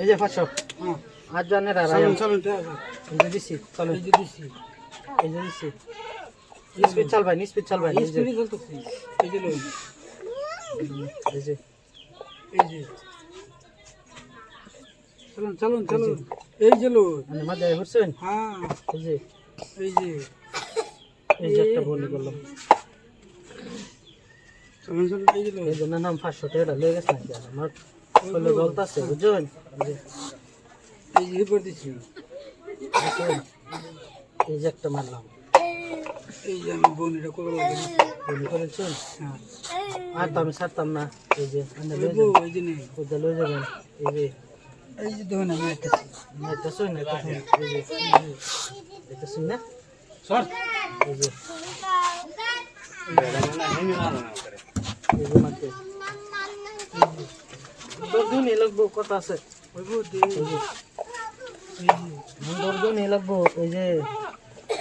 এই যে পাঁচশো। আট জনের আর চলুন চলুন এই যে দিচ্ছি চলো এই যে দিছি। এই যে দিচ্ছি স্পিড চালবাই স্পিড চালবাই এই এই যে। চলতেছি। এই যে লই। এই যে। এই যে। চলুন চলুন চলুন। এই যে লই। মানে মাঝে হ্যাঁ। এই যে। এই যে। এই যে একটা বলি করলাম। চলুন চলুন এই যে লই। এই জন্য নাম পাঁচশো টাকা লেগে গেছে নাকি? আমার শরীরে জ্বলতাছে বুঝছেন? এই যে একটা মারলাম। এই যে আমি বোনিটা করে লাগে বলি করেছেন হ্যাঁ। আর তো আমি ছাড়তাম না। এই যে এই যে নেই কোথায় লয়ে যাবেন। এই যে এই যে দেখুন আমি একটা এটা শুন না এটা শুন এই যে এটা শুন না। সর এই যে। এই যে মারতে এই লাগবো কত আছে ওই বউ দে এই যে এই যে এই লাগবো এই যে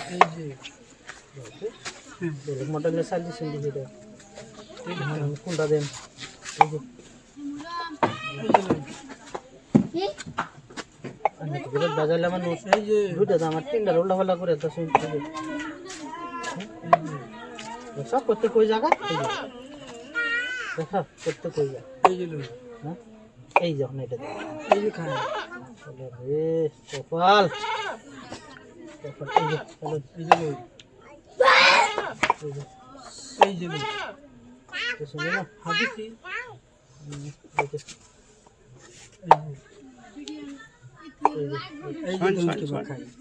এই চাল কোনটা দেন এই যে বাজাইলে এই যে দুইটা আমার তিনটা উল্টা পাল্টা করে হুম? সব করতে কই জায়গা দেখা করতে কই যা এই হ্যাঁ এই যখন এটা এই যে খান রে কপাল। এই যে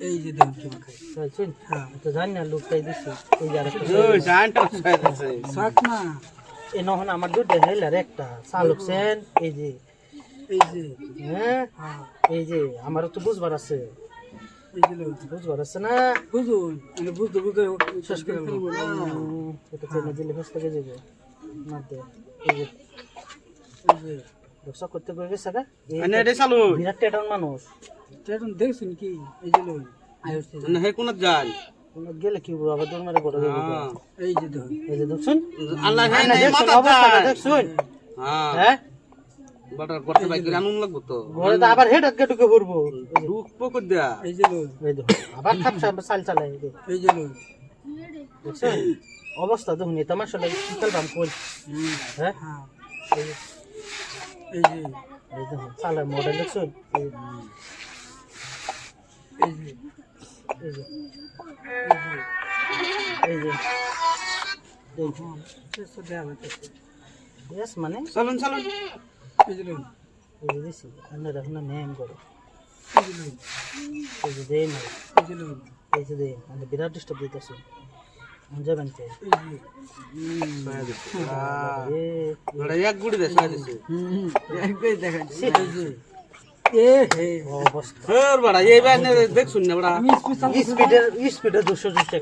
এই হ্যাঁ তো জানি না লুকটাই দিছি। এই যে আমার দুধ হেল আর একটা। চালুক সেন এই যে এই যে হ্যাঁ? হ্যাঁ। এই যে আমারও তো বুঝবার আছে। এই যে বুঝবার আছে না? বুঝুন আমি বুঝতে বুঝতে শেষ করে এটা চেনে দিলে ফেস থেকে যাবে। না দে। এই যে এই যে। ব্যবসা করতে চালু। বিরাট টেটান মানুষ। ট্রেন দেখছেন কি? এই যে লই। না হে কোন গেলে কি বলব? আবার দৌড় মারে বড় এই যে দেখুন এই যে দেখছুন? আল্লাহ মাথা দেখছুন? হ্যাঁ। হ্যাঁ? বাটার করতে বাইক করে আনুন লাগবো তো ঘরে তো আবার হেড আটকে ঢুকে পড়ব দুঃখ পকর দেয়া এই যে লই এই দেখো আবার খাপসা চাল চালায় এই যে লই অবস্থা দেখুন এটা আমার সাথে কি খেলবাম কই হ্যাঁ হ্যাঁ এই যে এই দেখুন চালের মডেল দেখছেন এই যে এই যে এই যে এই যে এই যে শেষ দেয়া হইতেছে বেশ মানে চলুন চলুন যে দিছি আমরা এখন নেম করো এই যে লই এই যে দেই না এই যে লই এই যে দেই আমরা বিরাট ডিস্টার্ব দিতেছি যাবেন কে এক গুড়ি দে সাইড দিছে হুম একবার দেখা এই যে এ হে অবস্থা ফের বড়া এই বাইনে দেখছুন না বড়া আমি স্পেশাল স্পিডের স্পিডের দুশো দুশো